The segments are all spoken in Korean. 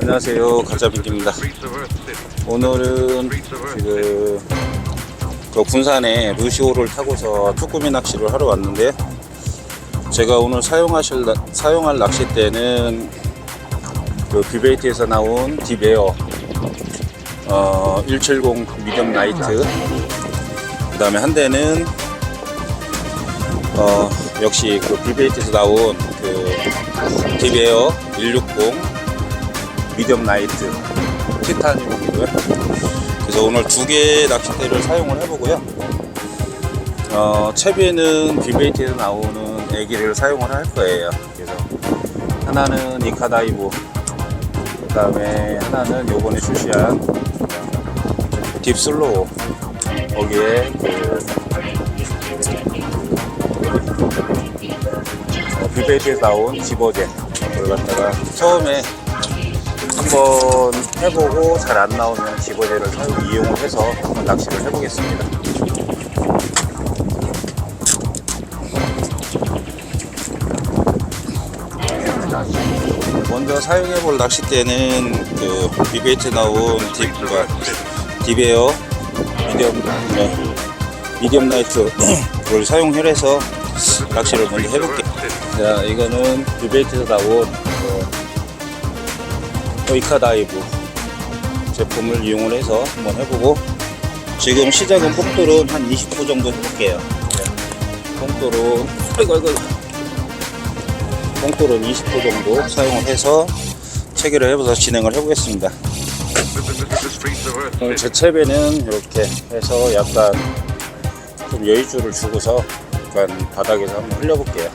안녕하세요. 가짜빈입니다. 오늘은 그, 그 군산에 루시오를 타고서 쭈꾸미 낚시를 하러 왔는데 제가 오늘 사용하실 나- 사용할 낚싯대는 그 비베이트에서 나온 디베어 어, 170 미디엄 라이트. 그 다음에 한 대는 어, 역시 그 비베이트에서 나온 그 디베어 160 미디엄 라이트 티타늄이고요. 그래서 오늘 두 개의 낚싯대를 사용을 해보고요. 어, 채비에는 비베이트에서 나오는 애기를 사용을 할 거예요. 그래서 하나는 이카다이브, 그 다음에 하나는 요번에 출시한 딥슬로우. 거기에 그 어, 비베이트에서 나온 집어제. 그걸 갖다가 처음에 한번 해보고 잘 안 나오면 집어제를 이용을 해서 한번 낚시를 해보겠습니다. 먼저 사용해볼 낚싯대는 그 비베이트 나온 딥, 그러니까 디베어 미디엄, 네, 미디엄 라이트 그걸 사용을 해서 낚시를 먼저 해볼게요. 자, 이거는 비베이트에서 나온 그 이카 다이브 제품을 이용을 해서 한번 해보고 지금 시작은 폭돌은 한 20호 정도 해볼게요. 폭돌은 아이고 아이고 폭돌은 20호 정도 사용을 해서 체계를 해봐서 진행을 해보겠습니다. 제 채배는 이렇게 해서 약간 좀 여유줄을 주고서 약간 바닥에서 한번 흘려볼게요.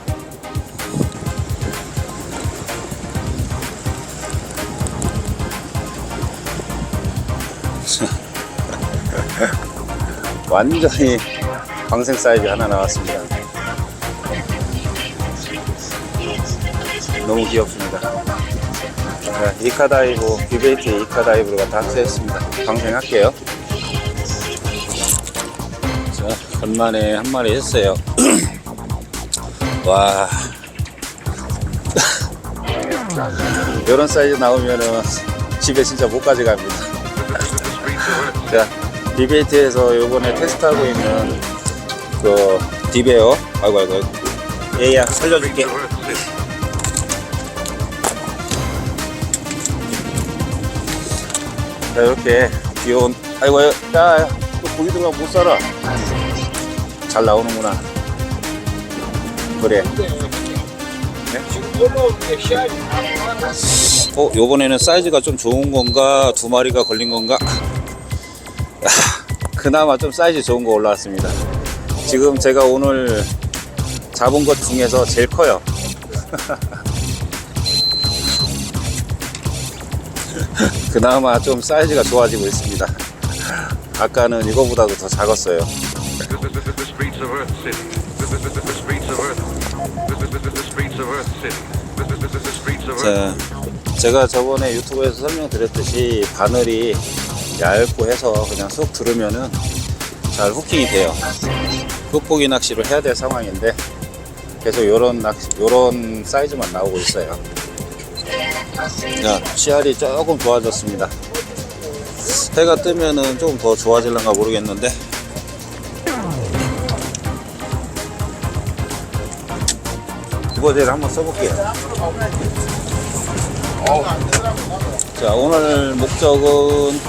완전히 방생 사이즈 하나 나왔습니다. 너무 귀엽습니다. 네, 이카다이브, 비베이트 이카다이브를 갖다 합세했습니다. 방생할게요. 자, 간만에 한 마리 했어요. 와. 이런 사이즈 나오면은 집에 진짜 못 가져갑니다. 자, 디베이트에서 요번에 테스트하고 있는 그 디베어. 아이고 아이고 얘야 살려줄게. 자 이렇게 귀여운 아이고 야야 또 고기 들어가 못 살아. 잘 나오는구나 그래 어 요번에는 사이즈가 좀 좋은 건가 두 마리가 걸린 건가 그나마 좀 사이즈 좋은 거 올라왔습니다. 지금 제가 오늘 잡은 것 중에서 제일 커요. 그나마 좀 사이즈가 좋아지고 있습니다. 아까는 이거보다도 더 작았어요. 자, 제가 저번에 유튜브에서 설명드렸듯이 바늘이 얇고 해서 그냥 쏙 들으면은 잘 후킹이 돼요. 흑고기 낚시를 해야 될 상황인데 계속 요런 낚시, 요런 사이즈만 나오고 있어요. 자, 씨알이 조금 좋아졌습니다. 해가 뜨면은 조금 더 좋아질런가 모르겠는데 이거제를 한번 써볼게요. 자 오늘 목적은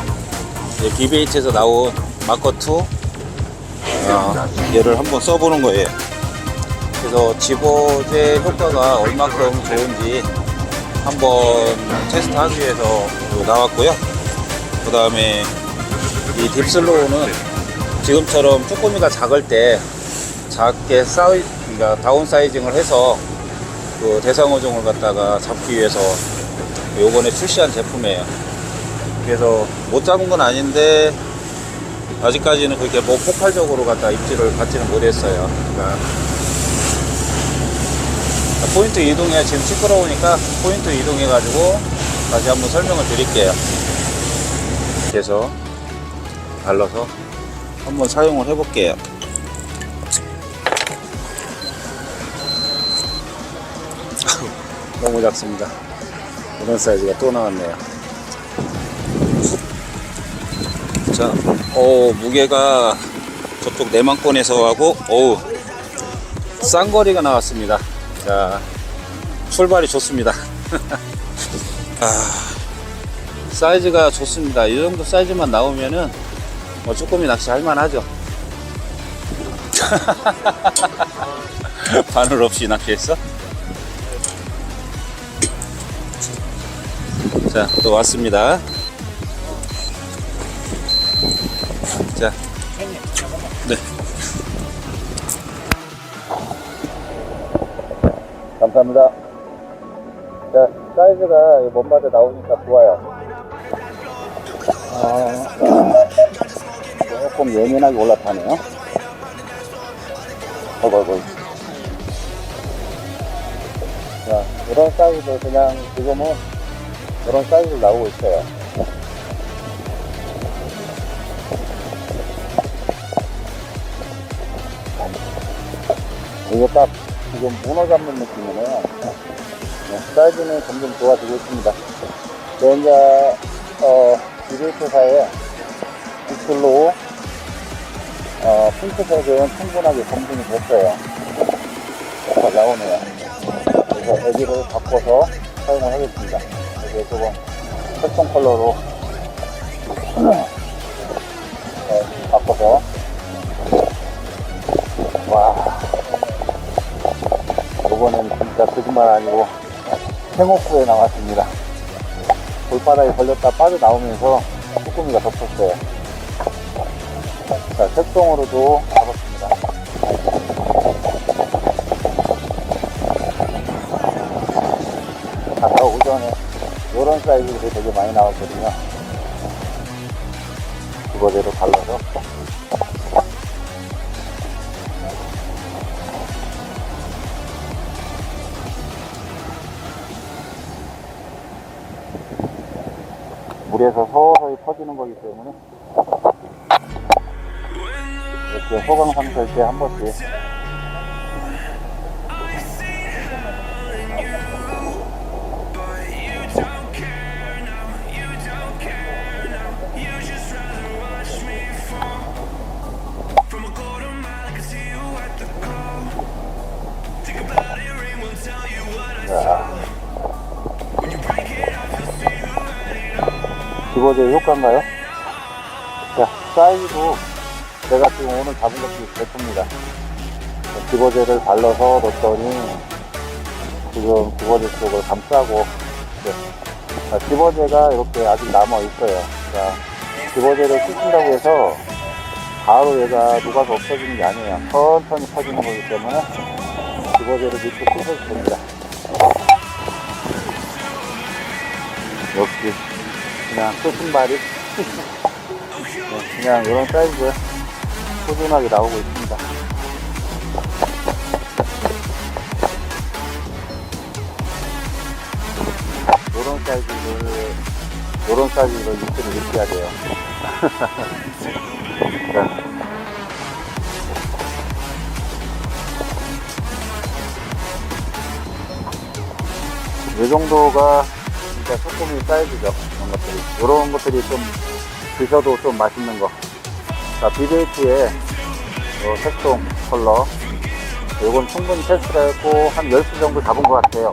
이제 비베이트에서 나온 마커2 어, 얘를 한번 써보는 거예요. 그래서 집어제 효과가 얼마큼 좋은지 한번 테스트하기 위해서 나왔고요. 그 다음에 이 딥슬로우는 지금처럼 쭈꾸미가 작을 때 작게 사이, 그러니까 다운 사이징을 해서 그 대상어종을 갖다가 잡기 위해서 요번에 출시한 제품이에요. 그래서 못 잡은 건 아닌데 아직까지는 그렇게 뭐 폭발적으로 갖다 입질을 받지는 못했어요. 그러니까 포인트 이동해 지금 시끄러우니까 포인트 이동해 가지고 다시 한번 설명을 드릴게요. 그래서 발라서 한번 사용을 해볼게요. 너무 작습니다. 이런 사이즈가 또 나왔네요. 자, 오, 무게가 저쪽 내만권에서 하고, 어우, 쌍거리가 나왔습니다. 자, 출발이 좋습니다. 아, 사이즈가 좋습니다. 이 정도 사이즈만 나오면은 뭐 쭈꾸미 낚시 할만하죠. 바늘 없이 낚시했어? 자, 또 왔습니다. 자, 네. 감사합니다. 자, 사이즈가 이 먼바드 나오니까 좋아요. 아, 조금 예민하게 올라타네요. 어이구, 어이구. 자, 이런 사이즈도 그냥 지금은 이런 사이즈 나오고 있어요. 이게 딱 지금 문어 잡는 느낌이네요. 네, 사이즈는 점점 좋아지고 있습니다. 네, 이제, 어, 디베이트사에 빗줄로, 어, 핑크색은 충분하게 검증이 됐어요. 잘 나오네요. 그래서 애기를 바꿔서 사용을 하겠습니다. 이게 조금 특성 컬러로 네, 바꿔서 와 이번엔 진짜 거짓말 아니고 생호프에 나왔습니다. 돌바닥에 걸렸다 빠져나오면서 쭈꾸미가 덮었어요. 자, 색종으로도 이런 사이즈들이 되게 많이 나왔거든요. 그거대로 발라서 물에서 서서히 퍼지는 거기 때문에 이렇게 소강 상태일 때한 번씩 기보제 효과인가요? 자, 사이즈도 제가 지금 오늘 잡은 것이 예쁩니다. 기보제를 발라서 넣었더니 지금 기보제 쪽을 감싸고 네. 자, 기보제가 이렇게 아직 남아 있어요. 자, 기보제를 쓰신다고 해서 바로 얘가 녹아서 없어지는 게 아니에요. 천천히 퍼지는 거기 때문에 기보제를 밑에 됩니다. 역시 그냥 끝신발이 네, 그냥 이런 사이즈 꾸준하게 나오고 있습니다. 이런 사이즈를 이런 사이즈로 밑으로 느껴야 돼요. 자. 이 정도가 진짜 소금이 사이즈죠. 이런 것들이. 이런 것들이 좀 드셔도 좀 맛있는 거. 자, 비베이트에 요 색종 컬러. 요건 충분히 테스트를 했고, 한 10수 정도 잡은 것 같아요.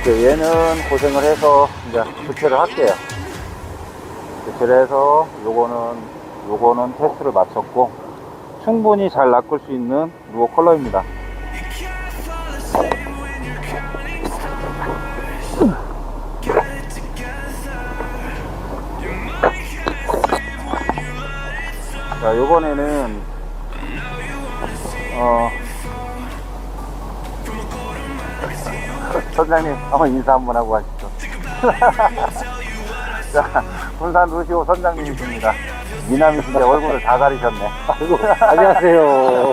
이제 얘는 고생을 해서 이제 교체를 할게요. 교체를 해서 요거는, 요거는 테스트를 마쳤고, 충분히 잘 낚을 수 있는 루어 컬러입니다. 자, 요번에는, 어, 선장님, 한번 인사 한번 하고 가시죠. 자, 군산 루시오 선장님이십니다. 미남이신데 얼굴을 다 가리셨네. 안녕하세요.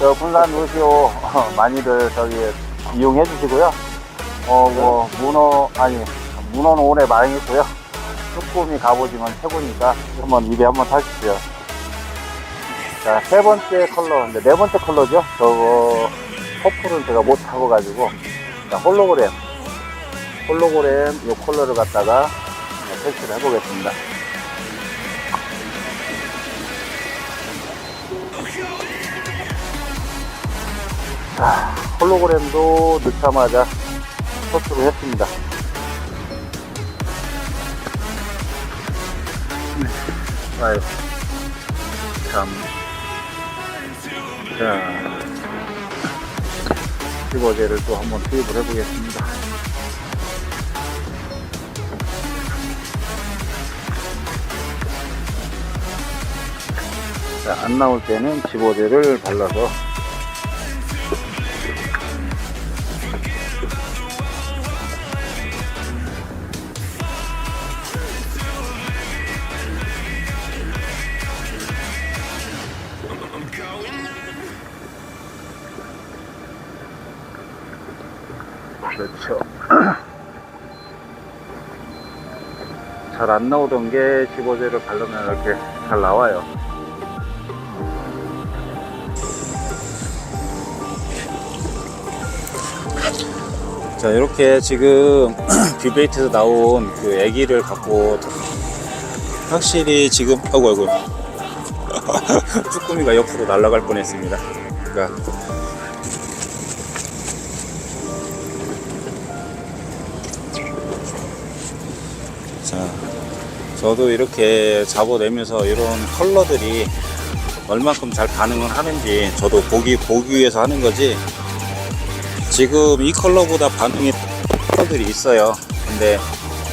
저 군산 루시오 어, 많이들 저기 이용해 주시고요. 어, 뭐, 문어, 아니, 문어는 오래 망했고요. 쭈꾸미 갑오징어는 최고니까 한번 입에 한번 타십시오. 자, 세 번째 컬러, 이제 네 번째 컬러죠. 저거, 퍼플은 제가 못 타고가지고, 자, 홀로그램. 홀로그램 이 컬러를 갖다가 테스트를 해보겠습니다. 자, 홀로그램도 넣자마자 토스를 했습니다. 네. 아유, 참. 자, 15제를 또 한번 투입을 해보겠습니다. 자, 안 나올 때는 15제를 발라서 그렇죠. 잘 안 나오던 게 15제를 바르면 이렇게 잘 나와요. 자 이렇게 지금 뷰베이트에서 나온 그 애기를 갖고 확실히 지금 아이고 아이고 쭈꾸미가 옆으로 날아갈 뻔했습니다 그러니까 저도 이렇게 잡아내면서 이런 컬러들이 얼만큼 잘 반응을 하는지 저도 보기 보기 위해서 하는 거지 지금 이 컬러보다 반응이 컬러들이 있어요. 근데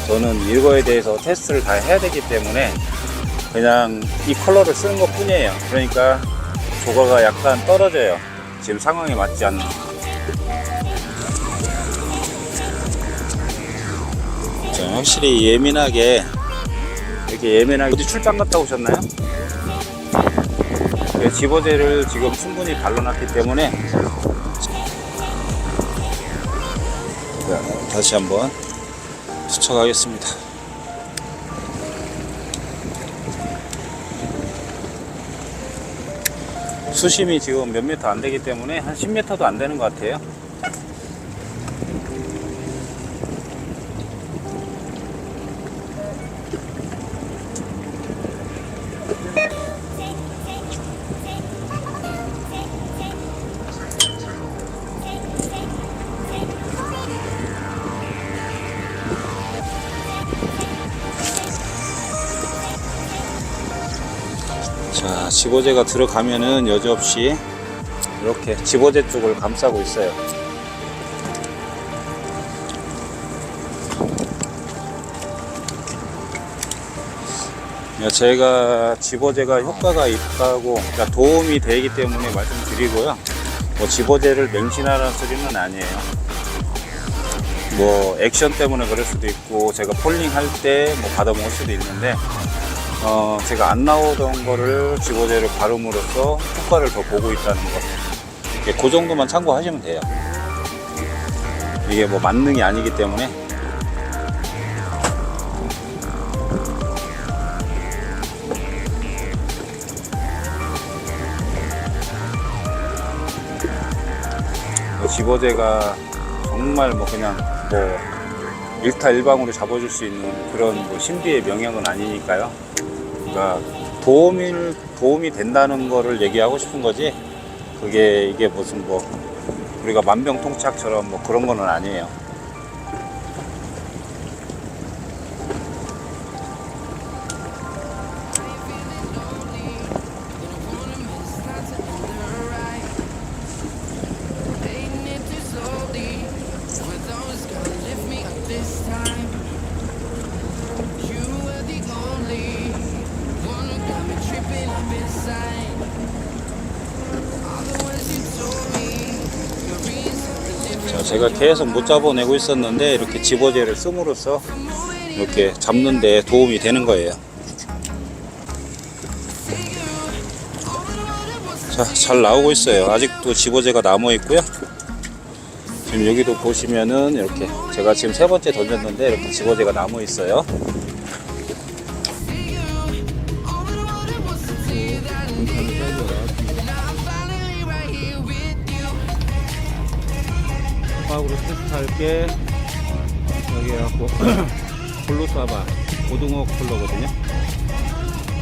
저는 이거에 대해서 테스트를 다 해야 되기 때문에 그냥 이 컬러를 쓰는 것 뿐이에요. 그러니까 조과가 약간 떨어져요. 지금 상황에 맞지 않는. 자, 확실히 예민하게 이렇게 예민하게 어디 출장 갔다 오셨나요? 네, 집어제를 지금 충분히 발라놨기 때문에 자, 다시 한번 투척하겠습니다. 수심이 지금 몇 미터 안 되기 때문에 한 10m도 안 되는 것 같아요. 자, 집어제가 들어가면은 여지없이 이렇게 집어제 쪽을 감싸고 있어요. 야, 제가 집어제가 효과가 있다고 그러니까 도움이 되기 때문에 말씀드리고요. 뭐 집어제를 맹신하라는 소리는 아니에요. 뭐 액션 때문에 그럴 수도 있고 제가 폴링 할 때 뭐 받아먹을 수도 있는데 어, 제가 안 나오던 거를 집어제를 바름으로써 효과를 더 보고 있다는 거. 이렇게 그 정도만 참고하시면 돼요. 이게 뭐 만능이 아니기 때문에. 뭐 집어제가 정말 뭐 그냥 뭐 일타 일방으로 잡아줄 수 있는 그런 뭐 신비의 명약은 아니니까요. 그러니까 도움이 도움이 된다는 거를 얘기하고 싶은 거지. 그게 이게 무슨 뭐 우리가 만병통치약처럼 뭐 그런 거는 아니에요. 제가 계속 못 잡아내고 있었는데 이렇게 집어제를 씀으로써 이렇게 잡는 데 도움이 되는 거예요. 자, 잘 나오고 있어요. 아직도 집어제가 남아 있고요. 지금 여기도 보시면은 이렇게 제가 지금 세 번째 던졌는데 이렇게 집어제가 남아 있어요. 마지막으로 테스트할 게 여기 갖고 볼로사바 고등어 컬러거든요.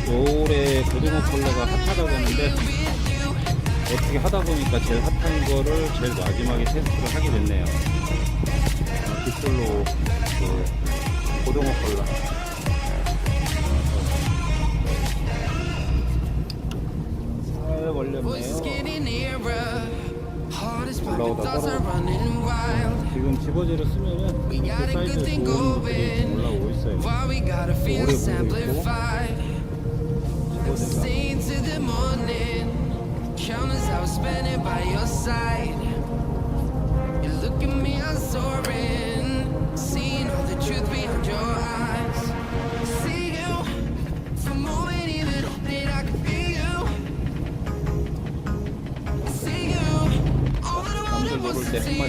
올해 고등어 컬러가 핫하다고 하는데 어떻게 하다 보니까 제일 핫한 거를 제일 마지막에 테스트를 하게 됐네요. 아, 빗솔로 그 고등어 컬러. 잘 걸렸네요. 올라오다 떨어. 지금 집어지를 쓰면은 We 이렇게 got a good 사이즈 thing 좋은 것들이 going. 올라오고 있어요. Why we gotta feel 오래 this 보고 있고. amplified? 집어지가. Este, décimo